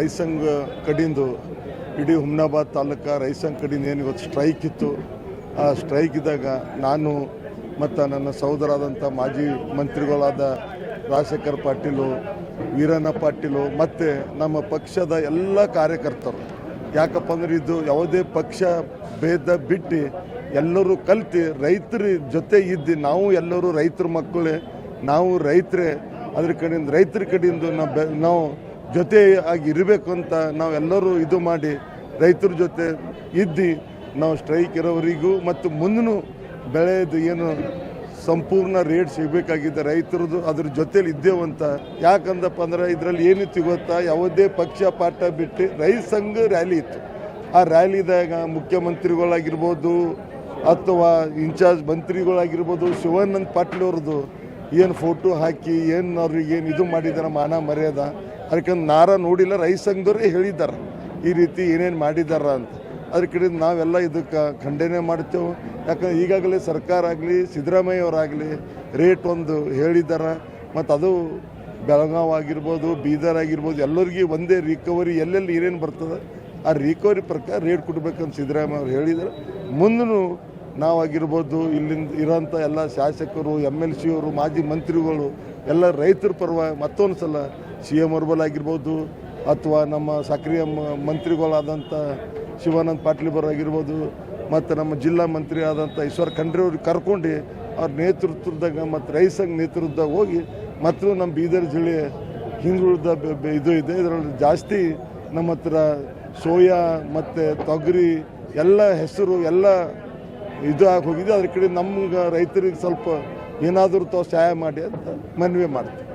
ರೈಸಂಗ್ ಕಡಿಂದು ಇಡೀ ಹುಮ್ನಾಬಾದ್ ತಾಲೂಕ ರೈಸಂಗ್ ಕಡಿಂದ ಏನು ಇವತ್ತು ಸ್ಟ್ರೈಕ್ ಇತ್ತು, ಆ ಸ್ಟ್ರೈಕ್ ಇದ್ದಾಗ ನಾನು ಮತ್ತು ನನ್ನ ಸಹೋದರಾದಂಥ ಮಾಜಿ ಮಂತ್ರಿಗಳಾದ ರಾಜಶೇಖರ್ ಪಾಟೀಲು, ವೀರಣ್ಣ ಪಾಟೀಲು ಮತ್ತು ನಮ್ಮ ಪಕ್ಷದ ಎಲ್ಲ ಕಾರ್ಯಕರ್ತರು. ಯಾಕಪ್ಪ ಅಂದ್ರೆ ಇದು ಯಾವುದೇ ಪಕ್ಷ ಭೇದ ಬಿಟ್ಟು ಎಲ್ಲರೂ ಕಲ್ತು ರೈತರ ಜೊತೆ ಇದ್ದು, ನಾವು ಎಲ್ಲರೂ ರೈತರ ಮಕ್ಕಳೇ, ನಾವು ರೈತರೇ, ಅದ್ರ ಕಡೆಯಿಂದ ರೈತರ ಕಡೆಯಿಂದ ನಾವು ಬೆ ನಾವು ಜೊತೆ ಆಗಿ ಇರಬೇಕು ಅಂತ ನಾವೆಲ್ಲರೂ ಇದು ಮಾಡಿ ರೈತರ ಜೊತೆ ಇದ್ದು ನಾವು ಸ್ಟ್ರೈಕ್ ಇರೋವರಿಗೂ ಮತ್ತು ಮುಂದೂ ಬೆಳೆದು ಏನು ಸಂಪೂರ್ಣ ರೇಟ್ ಸಿಗಬೇಕಾಗಿದೆ ರೈತರದ್ದು ಅದ್ರ ಜೊತೆಲಿ ಅಂತ ಯಾಕಂದಪ್ಪ ಅಂದ್ರೆ ಇದರಲ್ಲಿ ಏನಿತ್ತು ಗೊತ್ತಾ? ಯಾವುದೇ ಪಕ್ಷ ಪಾಠ ಬಿಟ್ಟು ರೈತ ಸಂಘ ರ್ಯಾಲಿ ಇತ್ತು. ಆ ರ್ಯಾಲಿದಾಗ ಮುಖ್ಯಮಂತ್ರಿಗಳಾಗಿರ್ಬೋದು ಅಥವಾ ಇನ್ಚಾರ್ಜ್ ಮಂತ್ರಿಗಳಾಗಿರ್ಬೋದು ಶಿವಾನಂದ್ ಪಾಟೀಲ್ ಅವ್ರದ್ದು ಏನು ಫೋಟೋ ಹಾಕಿ ಏನು ಅವ್ರಿಗೆ ಏನು ಇದು ಮಾಡಿದಾರೆ ಮಾನ ಮರ್ಯಾದ. ಅದಕ್ಕೆ ನಾರ ನೋಡಿಲ್ಲ, ರೈಸ್ ಸಂಘದವ್ರೇ ಹೇಳಿದ್ದಾರೆ, ಈ ರೀತಿ ಏನೇನು ಮಾಡಿದಾರ ಅಂತ. ಅದ್ರ ಕಡೆ ನಾವೆಲ್ಲ ಇದಕ್ಕೆ ಖಂಡನೆ ಮಾಡ್ತೇವೆ. ಯಾಕಂದ್ರೆ ಈಗಾಗಲೇ ಸರ್ಕಾರ ಆಗಲಿ, ಸಿದ್ದರಾಮಯ್ಯವರಾಗಲಿ ರೇಟ್ ಒಂದು ಹೇಳಿದ್ದಾರೆ. ಮತ್ತು ಅದು ಬೆಳಗಾವ್ ಆಗಿರ್ಬೋದು, ಬೀದರ್ ಆಗಿರ್ಬೋದು, ಎಲ್ಲರಿಗೂ ಒಂದೇ ರಿಕವರಿ ಎಲ್ಲೆಲ್ಲಿ ಏನೇನು ಬರ್ತದೆ, ಆ ರಿಕವರಿ ಪ್ರಕಾರ ರೇಟ್ ಕೊಡ್ಬೇಕಂತ ಸಿದ್ದರಾಮಯ್ಯ ಅವ್ರು ಹೇಳಿದ್ದಾರೆ. ಮುಂದೂ ನಾವಾಗಿರ್ಬೋದು, ಇಲ್ಲಿಂದ ಇರೋಂಥ ಎಲ್ಲ ಶಾಸಕರು ಎಂ ಎಲ್ ಸಿ ಅವರು, ಮಾಜಿ ಮಂತ್ರಿಗಳು, ಎಲ್ಲ ರೈತರ ಪರವಾಗಿ ಮತ್ತೊಂದು ಸಲ ಸಿ ಎಂ ಅರ್ಬಲ್ ಆಗಿರ್ಬೋದು ಅಥವಾ ನಮ್ಮ ಸಕ್ರಿಯ ಮಂತ್ರಿಗಳಾದಂಥ ಶಿವಾನಂದ ಪಾಟೀಲ್ ಬರೋಗಿರ್ಬೋದು ಮತ್ತು ನಮ್ಮ ಜಿಲ್ಲಾ ಮಂತ್ರಿ ಆದಂಥ ಈಶ್ವರ್ ಖಂಡ್ರೆ ಅವ್ರಿಗೆ ಕರ್ಕೊಂಡು ಅವ್ರ ನೇತೃತ್ವದಾಗ ಮತ್ತು ರೈತ ಸಂಘ ನೇತೃತ್ವದಾಗ ಹೋಗಿ ಮತ್ತು ನಮ್ಮ ಬೀದರ್ ಜಿಲ್ಲೆ ಹಿಂದುಳಿದ ಇದು ಇದೆ. ಇದರಲ್ಲಿ ಜಾಸ್ತಿ ನಮ್ಮ ಹತ್ರ ಸೋಯಾ ಮತ್ತು ತೊಗರಿ ಎಲ್ಲ ಹೆಸರು ಎಲ್ಲ ಇದು ಆಗಿ ಹೋಗಿದೆ. ಅದ್ರ ಕಡೆ ನಮ್ಗೆ ರೈತರಿಗೆ ಸ್ವಲ್ಪ ಏನಾದರೂ ತಾವು ಸಹಾಯ ಮಾಡಿ ಅಂತ ಮನವಿ ಮಾಡ್ತೀವಿ.